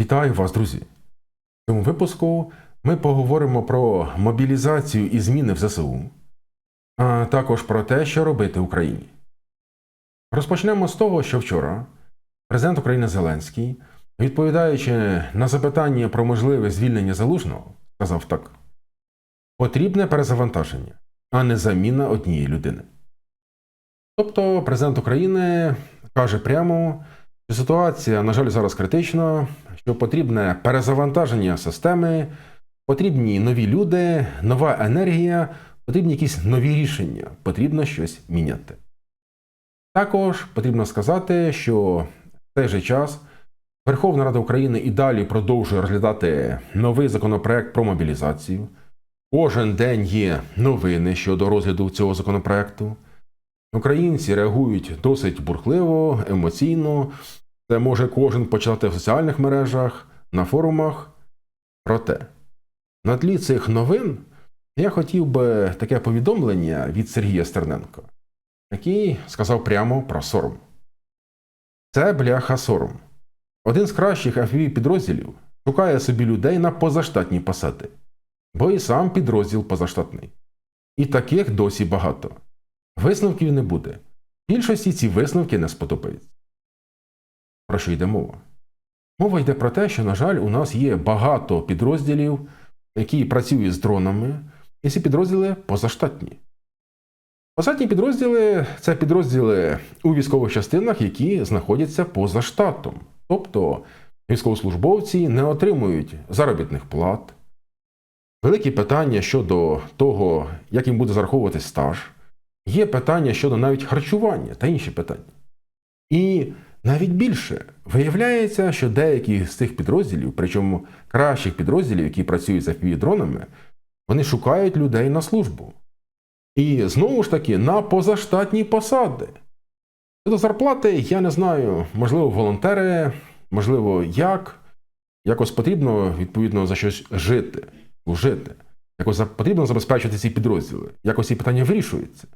Вітаю вас, друзі! В цьому випуску ми поговоримо про мобілізацію і зміни в ЗСУ, а також про те, що робити Україні. Розпочнемо з того, що вчора президент України Зеленський, відповідаючи на запитання про можливе звільнення залужного, сказав так: потрібне перезавантаження, а не заміна однієї людини. Тобто, президент України каже прямо, що ситуація, на жаль, зараз критична, що потрібне перезавантаження системи, потрібні нові люди, нова енергія, потрібні якісь нові рішення, потрібно щось міняти. Також потрібно сказати, що в цей же час Верховна Рада України і далі продовжує розглядати новий законопроект про мобілізацію. Кожен день є новини щодо розгляду цього законопроекту. Українці реагують досить бурхливо, емоційно. Це може кожен почитати в соціальних мережах, на форумах. Проте, на тлі цих новин я хотів би таке повідомлення від Сергія Стерненка, який сказав прямо про сором. Це бляха сором. Один з кращих fpv підрозділів шукає собі людей на позаштатні посади, бо і сам підрозділ позаштатний. І таких досі багато. Висновків не буде. Більшості ці висновки не сподобаються. Про що йде мова? Мова йде про те, що, на жаль, у нас є багато підрозділів, які працюють з дронами, і ці підрозділи позаштатні. Позаштатні підрозділи це підрозділи у військових частинах, які знаходяться поза штатом. Тобто військовослужбовці не отримують заробітних плат. Великі питання щодо того, як їм буде зараховувати стаж. Є питання щодо навіть харчування та інші питання. І навіть більше виявляється, що деякі з цих підрозділів, причому кращих підрозділів, які працюють з FPV-дронами, вони шукають людей на службу. І знову ж таки на позаштатні посади. До зарплати, я не знаю, можливо, волонтери, можливо, як. Якось потрібно, відповідно, за щось жити, служити. Якось потрібно забезпечити ці підрозділи. Якось ці питання вирішуються.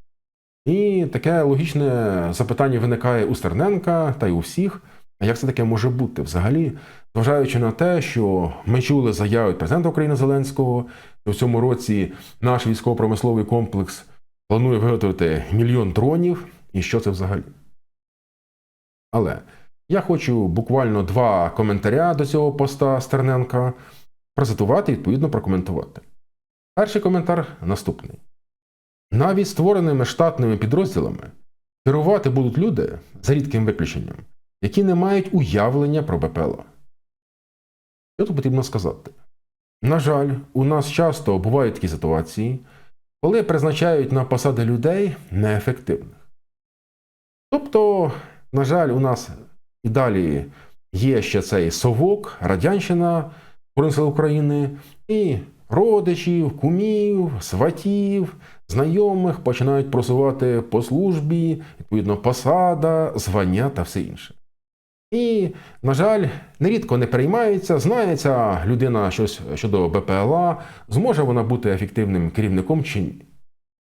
І таке логічне запитання виникає у Стерненка та й у всіх. А як це таке може бути? Взагалі, зважаючи на те, що ми чули заяви президента України Зеленського, що в цьому році наш військово-промисловий комплекс планує виготовити мільйон дронів, і що це взагалі? Але я хочу буквально два коментаря до цього поста Стерненка процитувати і відповідно прокоментувати. Перший коментар наступний. Навіть створеними штатними підрозділами керувати будуть люди за рідким виключенням, які не мають уявлення про БПЛА. Що тут потрібно сказати? На жаль, у нас часто бувають такі ситуації, коли призначають на посади людей неефективних. Тобто, на жаль, у нас і далі є ще цей совок, Радянщина Збройних України і родичів, кумів, сватів, знайомих починають просувати по службі, відповідно, посада, звання та все інше. І, на жаль, нерідко не переймається, знає ця людина щось щодо БПЛА, зможе вона бути ефективним керівником чи ні.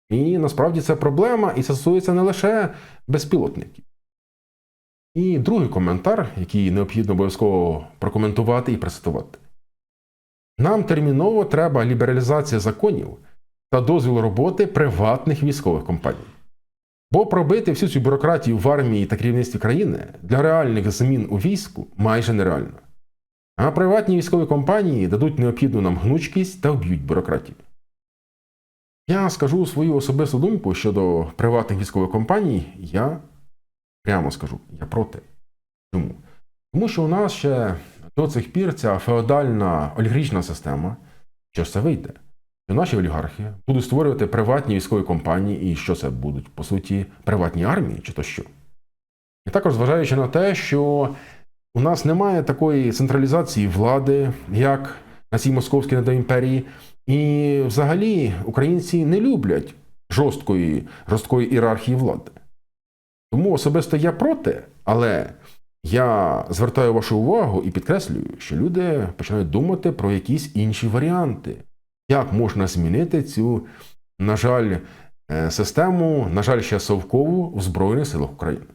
І насправді це проблема, і це стосується не лише безпілотників. І другий коментар, який необхідно обов'язково прокоментувати і процитувати. Нам терміново треба лібералізація законів та дозвіл роботи приватних військових компаній. Бо пробити всю цю бюрократію в армії та керівництві країни для реальних змін у війську майже нереально. А приватні військові компанії дадуть необхідну нам гнучкість та вб'ють бюрократію. Я скажу свою особисту думку щодо приватних військових компаній, я прямо скажу, я проти. Чому? Тому що у нас ще до цих пір ця феодальна олігархічна система, що це вийде? Що наші олігархи будуть створювати приватні військові компанії, і що це будуть, по суті, приватні армії, чи то що. І також зважаючи на те, що у нас немає такої централізації влади, як на цій московській недоімперії, і взагалі українці не люблять жорсткої, жорсткої ієрархії влади. Тому особисто я проти, але я звертаю вашу увагу і підкреслюю, що люди починають думати про якісь інші варіанти, як можна змінити цю, на жаль, е, систему, на жаль, ще совкову в Збройних силах України.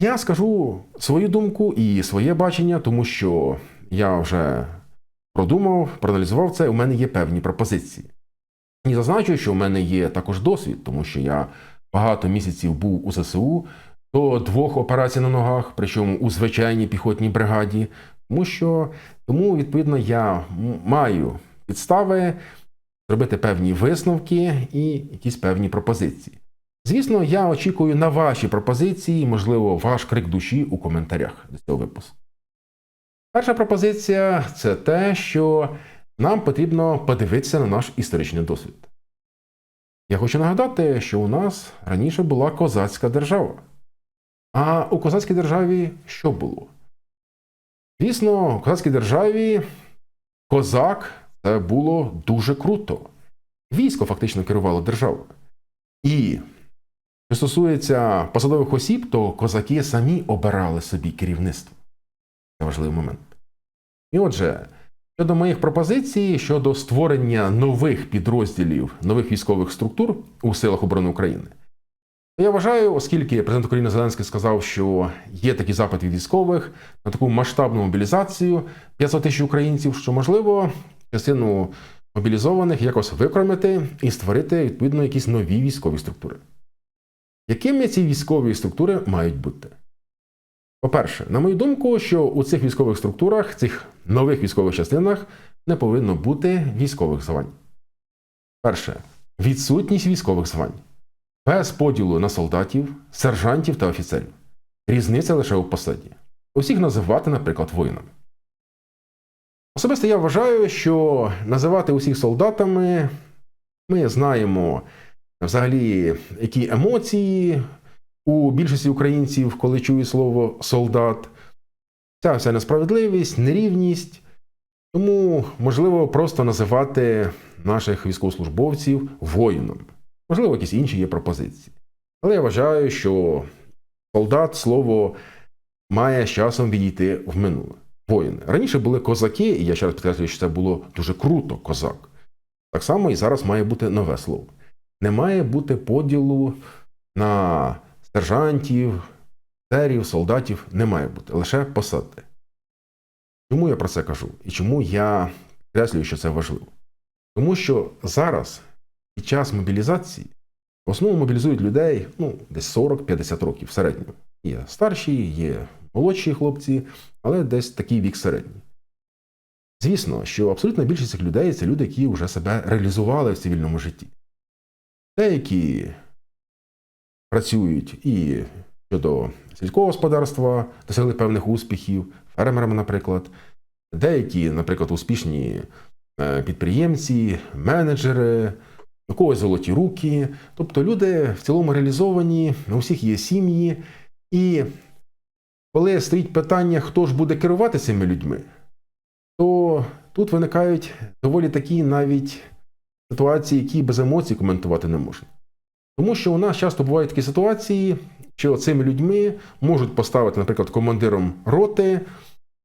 Я скажу свою думку і своє бачення, тому що я вже продумав, проаналізував це. У мене є певні пропозиції. І зазначу, що в мене є також досвід, тому що я багато місяців був у ЗСУ до двох операцій на ногах, причому у звичайній піхотній бригаді. Тому що тому, відповідно, я маю підстави зробити певні висновки і якісь певні пропозиції. Звісно, я очікую на ваші пропозиції, можливо, ваш крик душі у коментарях до цього випуску. Перша пропозиція це те, що нам потрібно подивитися на наш історичний досвід. Я хочу нагадати, що у нас раніше була козацька держава. А у козацькій державі що було? Звісно, у козацькій державі козак було дуже круто. Військо фактично керувало державою. І що стосується посадових осіб, то козаки самі обирали собі керівництво. Це важливий момент. І отже, щодо моїх пропозицій щодо створення нових підрозділів, нових військових структур у силах оборони України, я вважаю, оскільки президент України Зеленський сказав, що є такий запит від військових на таку масштабну мобілізацію 500 тисяч українців, що можливо частину мобілізованих якось викормити і створити відповідно якісь нові військові структури. Якими ці військові структури мають бути? По-перше, на мою думку, що у цих військових структурах, цих нових військових частинах не повинно бути військових звань. Перше, відсутність військових звань. Без поділу на солдатів, сержантів та офіцерів. Різниця лише у посаді. Усіх називати, наприклад, воїнами. Особисто я вважаю, що називати усіх солдатами ми знаємо взагалі, які емоції у більшості українців, коли чують слово солдат. Ця вся несправедливість, нерівність. Тому можливо просто називати наших військовослужбовців воїном. Можливо, якісь інші є пропозиції. Але я вважаю, що солдат слово має з часом відійти в минуле. Воїни. Раніше були козаки, і я ще раз підкреслюю, що це було дуже круто, козак. Так само і зараз має бути нове слово. Не має бути поділу на сержантів, офіцерів, солдатів. Не має бути, лише посади. Чому я про це кажу? І чому я підкреслюю, що це важливо? Тому що зараз, під час мобілізації, в основному мобілізують людей ну, десь 40-50 років в середньому. Є старші, є молодші хлопці, але десь такий вік середній. Звісно, що абсолютна більшість цих людей це люди, які вже себе реалізували в цивільному житті. Деякі працюють і щодо сільського господарства, досягли певних успіхів, фермерами, наприклад. Деякі, наприклад, успішні е, підприємці, менеджери, у когось золоті руки. Тобто люди в цілому реалізовані, у всіх є сім'ї. І коли стоїть питання, хто ж буде керувати цими людьми, то тут виникають доволі такі навіть ситуації, які без емоцій коментувати не можна. Тому що у нас часто бувають такі ситуації, що цими людьми можуть поставити, наприклад, командиром роти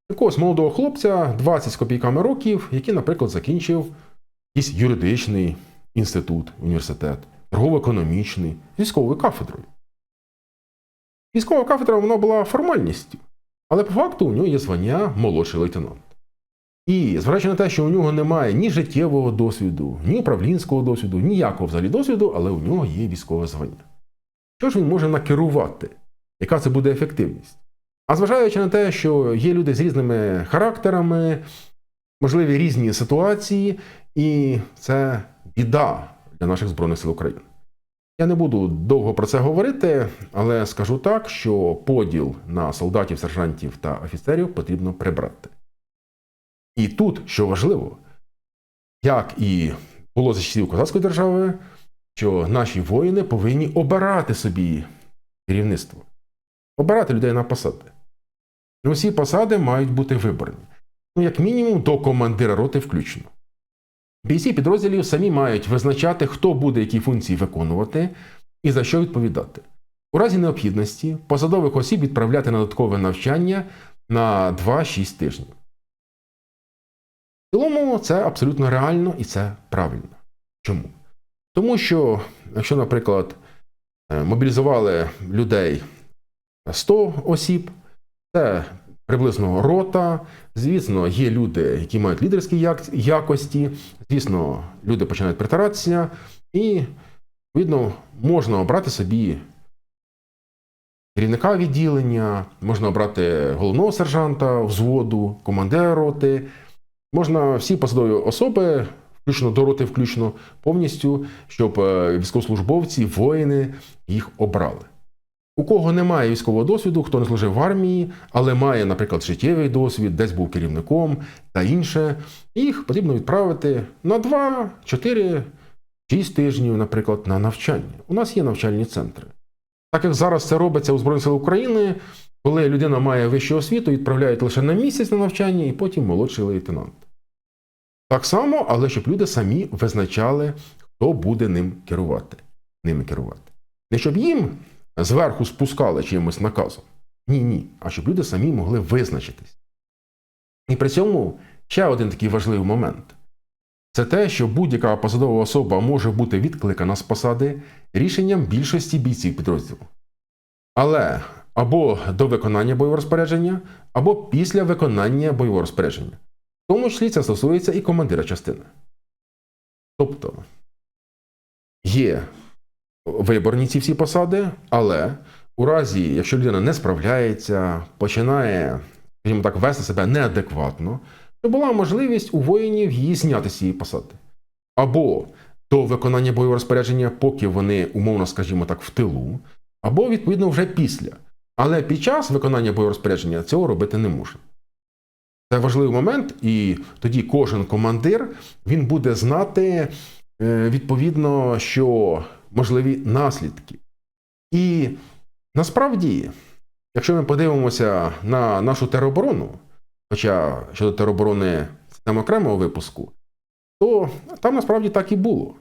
якогось молодого хлопця 20 з копійками років, який, наприклад, закінчив якийсь юридичний інститут, університет, торгово-економічний, військовою кафедрою. Військова кафедра вона була формальністю, але по факту у нього є звання молодший лейтенант. І зважаючи на те, що у нього немає ні життєвого досвіду, ні управлінського досвіду, ніякого взагалі досвіду, але у нього є військове звання. Що ж він може накерувати? Яка це буде ефективність? А зважаючи на те, що є люди з різними характерами, можливі різні ситуації, і це біда для наших Збройних сил України. Я не буду довго про це говорити, але скажу так, що поділ на солдатів, сержантів та офіцерів потрібно прибрати. І тут, що важливо, як і було за часів Козацької держави, що наші воїни повинні обирати собі керівництво, обирати людей на посади. І усі посади мають бути виборні. Ну, як мінімум, до командира роти включно. Бійці підрозділів самі мають визначати, хто буде які функції виконувати і за що відповідати. У разі необхідності посадових осіб відправляти на додаткове навчання на 2-6 тижнів. В цілому це абсолютно реально і це правильно. Чому? Тому що, якщо, наприклад, е, мобілізували людей 100 осіб. Це приблизно рота. Звісно, є люди, які мають лідерські якості. Звісно, люди починають притиратися, і, відповідно, можна обрати собі керівника відділення, можна обрати головного сержанта взводу, командира роти. Можна всі посадові особи, включно до роти, включно повністю, щоб е, військовослужбовці, воїни їх обрали. У кого немає військового досвіду, хто не служив в армії, але має, наприклад, життєвий досвід, десь був керівником та інше, їх потрібно відправити на 2, 4, 6 тижнів, наприклад, на навчання. У нас є навчальні центри. Так як зараз це робиться у Збройних сил України, коли людина має вищу освіту, відправляють лише на місяць на навчання і потім молодший лейтенант. Так само, але щоб люди самі визначали, хто буде ним керувати. Ними керувати. Не щоб їм зверху спускали чимось наказом. Ні, ні. А щоб люди самі могли визначитись. І при цьому ще один такий важливий момент це те, що будь-яка посадова особа може бути відкликана з посади рішенням більшості бійців підрозділу. Але або до виконання бойового розпорядження, або після виконання бойового розпорядження. В тому числі це стосується і командира частини. Тобто є виборні ці всі посади, але у разі, якщо людина не справляється, починає, скажімо так, вести себе неадекватно, то була можливість у воїнів її зняти з цієї посади. Або до виконання бойового розпорядження, поки вони, умовно, скажімо так, в тилу, або, відповідно, вже після. Але під час виконання бойового розпорядження цього робити не можна. Це важливий момент, і тоді кожен командир він буде знати е, відповідно, що можливі наслідки. І насправді, якщо ми подивимося на нашу тероборону, хоча щодо тероборони це окремого випуску, то там насправді так і було.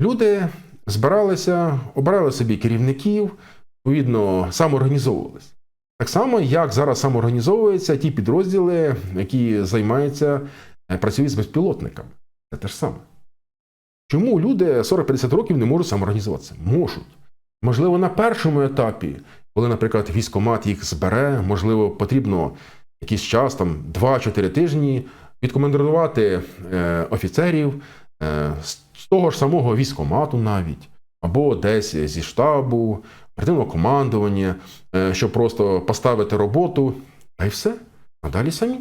Люди збиралися, обирали собі керівників, відповідно, самоорганізовувалися. Так само, як зараз самоорганізовуються ті підрозділи, які займаються, е, працюють з безпілотниками. Це те ж саме. Чому люди 40-50 років не можуть самоорганізуватися? Можуть. Можливо, на першому етапі, коли, наприклад, військомат їх збере, можливо, потрібно якийсь час, там 2-4 тижні, відкомандирувати е, офіцерів е, з того ж самого військомату навіть, або десь зі штабу, оперативного командування, е, щоб просто поставити роботу, а й все. А далі самі.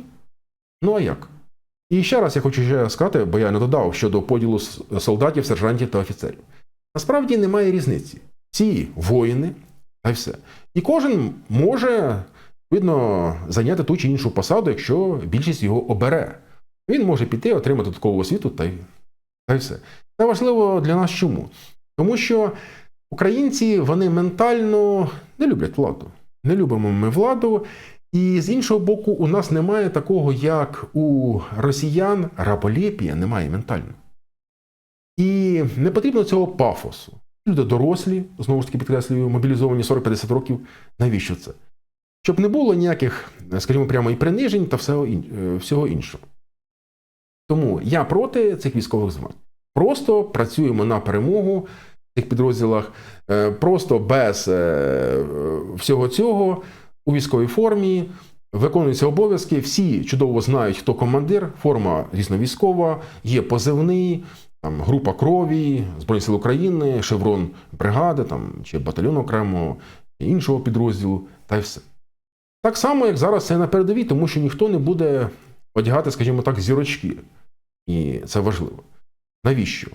Ну а як? І ще раз я хочу ще сказати, бо я не додав щодо поділу солдатів, сержантів та офіцерів. Насправді немає різниці. Ці воїни, та й все. І кожен може, відповідно, зайняти ту чи іншу посаду, якщо більшість його обере. Він може піти, отримати додаткову освіту та й, та й все. Це важливо для нас чому? Тому що українці вони ментально не люблять владу. Не любимо ми владу. І з іншого боку, у нас немає такого, як у росіян, раболепія немає ментально. І не потрібно цього пафосу. Люди дорослі, знову ж таки підкреслюю, мобілізовані 40-50 років. Навіщо це? Щоб не було ніяких, скажімо, прямо і принижень та всього, е, іншого. Тому я проти цих військових звань. Просто працюємо на перемогу в цих підрозділах, е, просто без е, всього цього у військовій формі. Виконуються обов'язки, всі чудово знають, хто командир, форма, звісно, військова, є позивний, там, група крові, Збройні Сили України, шеврон бригади там, чи батальйону окремого, іншого підрозділу, та й все. Так само, як зараз це на передовій, тому що ніхто не буде одягати, скажімо так, зірочки. І це важливо. Навіщо?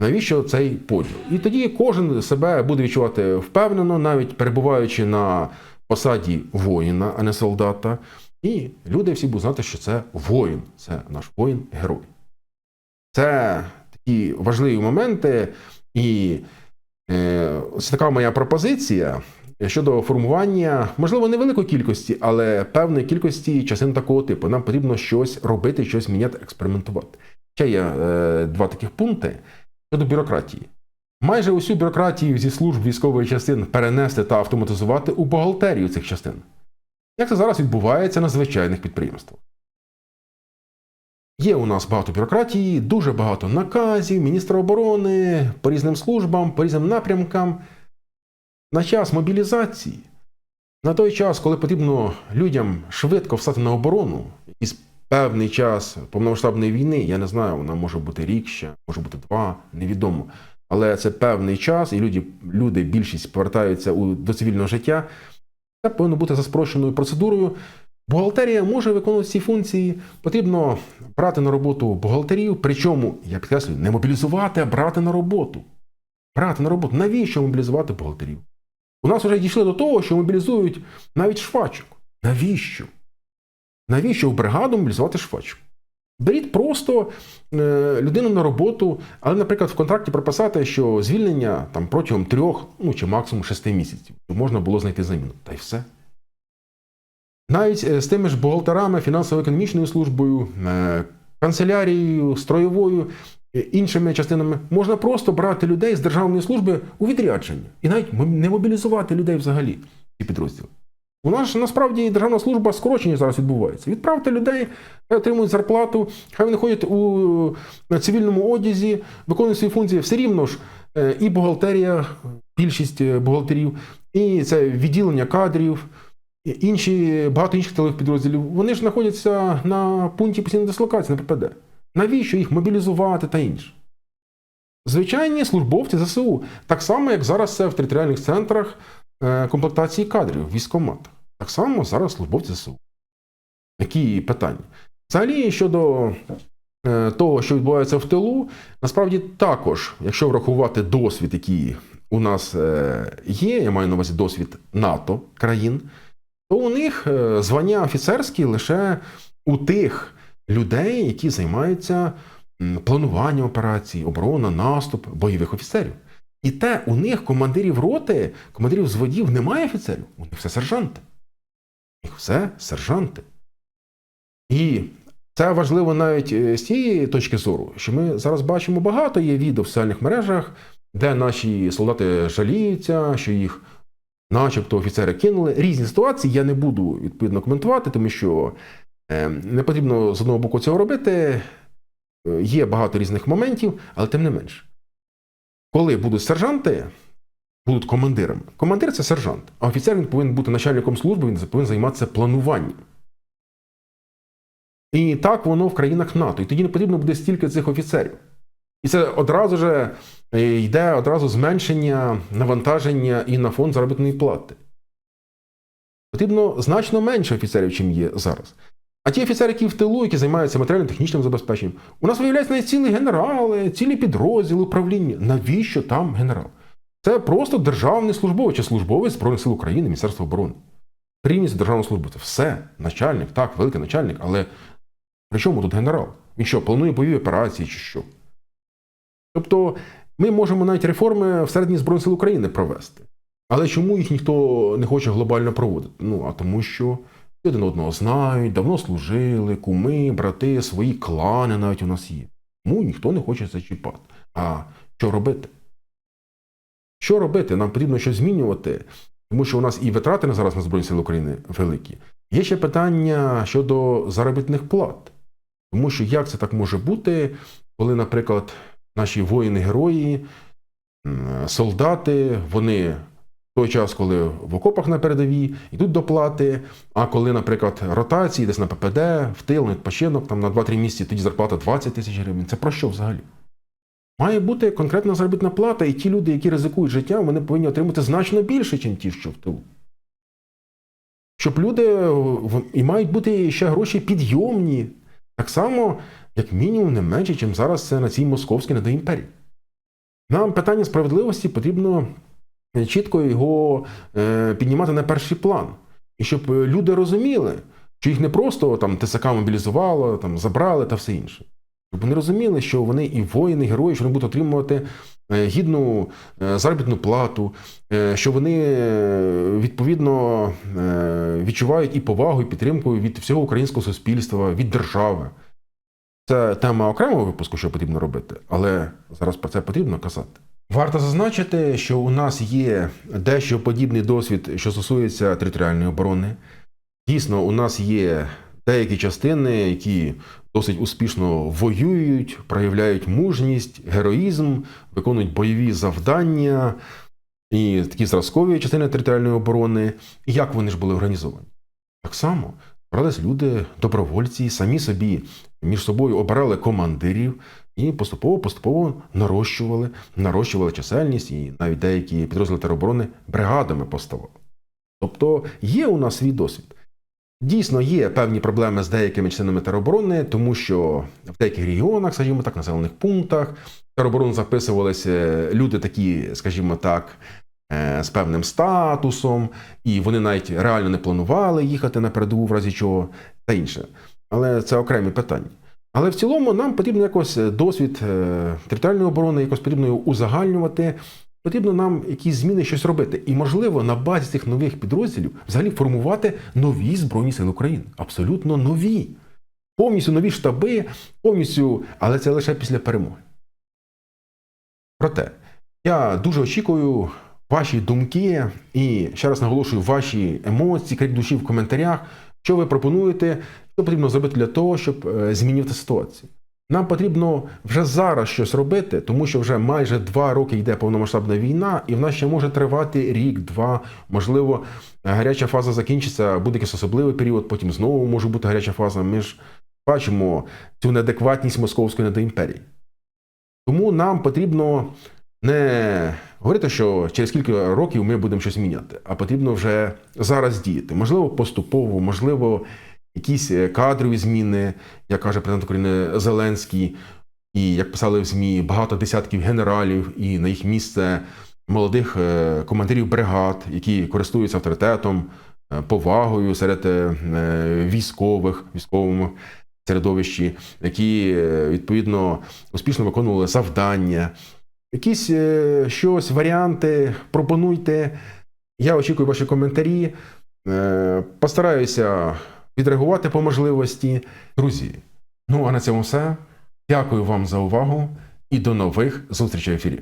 Навіщо цей поділ? І тоді кожен себе буде відчувати впевнено, навіть перебуваючи на посаді воїна, а не солдата. І люди всі будуть знати, що це воїн, це наш воїн-герой. Це такі важливі моменти, і е, ось така моя пропозиція щодо формування, можливо, невеликої кількості, але певної кількості частин такого типу. Нам потрібно щось робити, щось міняти, експериментувати. Ще є е, два таких пункти щодо бюрократії. Майже усю бюрократію зі служб військових частин перенести та автоматизувати у бухгалтерію цих частин. Як це зараз відбувається на звичайних підприємствах. Є у нас багато бюрократії, дуже багато наказів, міністра оборони по різним службам, по різним напрямкам. На час мобілізації На той час, коли потрібно людям швидко встати на оборону, якийсь певний час повномасштабної війни, я не знаю, вона може бути рік ще, може бути два, невідомо. Але це певний час, і люди, люди більшість повертаються у, до цивільного життя. Це повинно бути за спрощеною процедурою. Бухгалтерія може виконувати ці функції. Потрібно брати на роботу бухгалтерів, причому, я підкреслюю, не мобілізувати, а брати на роботу. Брати на роботу. Навіщо мобілізувати бухгалтерів? У нас вже дійшли до того, що мобілізують навіть швачок. Навіщо? Навіщо в бригаду мобілізувати швачок? Беріть просто е, людину на роботу, але, наприклад, в контракті прописати, що звільнення там протягом трьох, ну чи максимум шести місяців, щоб можна було знайти заміну. Та й все. Навіть е, з тими ж бухгалтерами, фінансово-економічною службою, е, канцелярією, строєвою, іншими частинами можна просто брати людей з державної служби у відрядження і навіть не мобілізувати людей взагалі ці підрозділи. У нас ж насправді державна служба скорочення зараз відбувається. Відправте людей, хай отримують зарплату, хай вони ходять у цивільному одязі, виконують свої функції. Все рівно ж е, і бухгалтерія, більшість е, бухгалтерів, і це відділення кадрів, інші багато інших тилових підрозділів. Вони ж знаходяться на пункті постійної дислокації на ППД. Навіщо їх мобілізувати та інше? Звичайні службовці ЗСУ, так само, як зараз це в територіальних центрах комплектації кадрів в військкоматах. Так само зараз службовці ЗСУ. Які питання? Взагалі, щодо е, того, що відбувається в тилу, насправді також, якщо врахувати досвід, який у нас е, є, я маю на увазі досвід НАТО країн, то у них е, звання офіцерські лише у тих людей, які займаються плануванням операцій, оборона, наступ, бойових офіцерів. І те, у них командирів роти, командирів зводів немає офіцерів, у них все сержанти. У них все сержанти. І це важливо навіть е, з тієї точки зору, що ми зараз бачимо багато є відео в соціальних мережах, де наші солдати жаліються, що їх, начебто, офіцери кинули. Різні ситуації я не буду відповідно коментувати, тому що е, не потрібно з одного боку цього робити. Е, Є багато різних моментів, але тим не менше. Коли будуть сержанти, будуть командирами. Командир це сержант, а офіцер він повинен бути начальником служби, він повинен займатися плануванням. І так воно в країнах НАТО. І тоді не потрібно буде стільки цих офіцерів. І це одразу же йде одразу зменшення навантаження і на фонд заробітної плати. Потрібно значно менше офіцерів, чим є зараз. А ті офіцери, які в тилу, які займаються матеріально-технічним забезпеченням, у нас виявляється навіть цілі генерали, цілі підрозділи управління. Навіщо там генерал? Це просто державний службовець чи службовець Збройних сил України, Міністерства оборони. Рівність державного службовця. Все, начальник, так, великий начальник, але при чому тут генерал? Він що, планує бойові операції чи що? Тобто ми можемо навіть реформи всередині Збройних сил України провести. Але чому їх ніхто не хоче глобально проводити? Ну, а тому що один одного знають, давно служили, куми, брати, свої клани навіть у нас є. Тому ніхто не хоче це чіпати. А що робити? Що робити? Нам потрібно щось змінювати, тому що у нас і витрати на зараз на Збройні Сили України великі. Є ще питання щодо заробітних плат. Тому що як це так може бути, коли, наприклад, наші воїни-герої, солдати, вони той час, коли в окопах на передовій, йдуть до плати, а коли, наприклад, ротації, десь на ППД, в тил, відпочинок, там на 2-3 місяці, тоді зарплата 20 тисяч гривень. Це про що взагалі? Має бути конкретна заробітна плата, і ті люди, які ризикують життям, вони повинні отримати значно більше, ніж ті, що в тилу. Щоб люди і мають бути ще гроші підйомні, так само, як мінімум, не менше, ніж зараз це на цій московській недоімперії. Нам питання справедливості потрібно чітко його е, піднімати на перший план. І щоб е, люди розуміли, що їх не просто там ТСК мобілізувало, там забрали та все інше. Щоб вони розуміли, що вони і воїни, і герої, що вони будуть отримувати е, гідну е, заробітну плату, е, що вони е, відповідно е, відчувають і повагу, і підтримку від всього українського суспільства, від держави. Це тема окремого випуску, що потрібно робити, але зараз про це потрібно казати. Варто зазначити, що у нас є дещо подібний досвід, що стосується територіальної оборони. Дійсно, у нас є деякі частини, які досить успішно воюють, проявляють мужність, героїзм, виконують бойові завдання. і такі зразкові частини територіальної оборони, і як вони ж були організовані. Так само брались люди, добровольці, самі собі між собою обирали командирів і поступово-поступово нарощували, нарощували чисельність, і навіть деякі підрозділи тероборони бригадами поставали. Тобто є у нас свій досвід. Дійсно, є певні проблеми з деякими частинами тероборони, тому що в деяких регіонах, скажімо так, населених пунктах тероборону записувалися люди такі, скажімо так, е, з певним статусом, і вони навіть реально не планували їхати на передову в разі чого та інше. Але це окремі питання. Але в цілому нам потрібно якось досвід е, територіальної оборони, якось потрібно його узагальнювати. Потрібно нам якісь зміни щось робити. І, можливо, на базі цих нових підрозділів взагалі формувати нові Збройні Сили України. Абсолютно нові. Повністю нові штаби, повністю, але це лише після перемоги. Проте, я дуже очікую ваші думки і ще раз наголошую ваші емоції, крик душі в коментарях, що ви пропонуєте, що потрібно зробити для того, щоб е, змінити ситуацію. Нам потрібно вже зараз щось робити, тому що вже майже два роки йде повномасштабна війна, і в нас ще може тривати рік, два. Можливо, гаряча фаза закінчиться, буде якийсь особливий період, потім знову може бути гаряча фаза. Ми ж бачимо цю неадекватність московської недоімперії. Тому нам потрібно не говорити, що через кілька років ми будемо щось міняти, а потрібно вже зараз діяти. Можливо, поступово, можливо, якісь е, кадрові зміни, як каже президент України Зеленський, і як писали в ЗМІ, багато десятків генералів, і на їх місце молодих е, командирів бригад, які користуються авторитетом, е, повагою серед військових, військовому середовищі, які відповідно успішно виконували завдання. Якісь е, щось, варіанти, пропонуйте. Я очікую ваші коментарі. Е, Постараюся відреагувати по можливості. Друзі, ну а на цьому все. Дякую вам за увагу і до нових зустрічей в ефірі.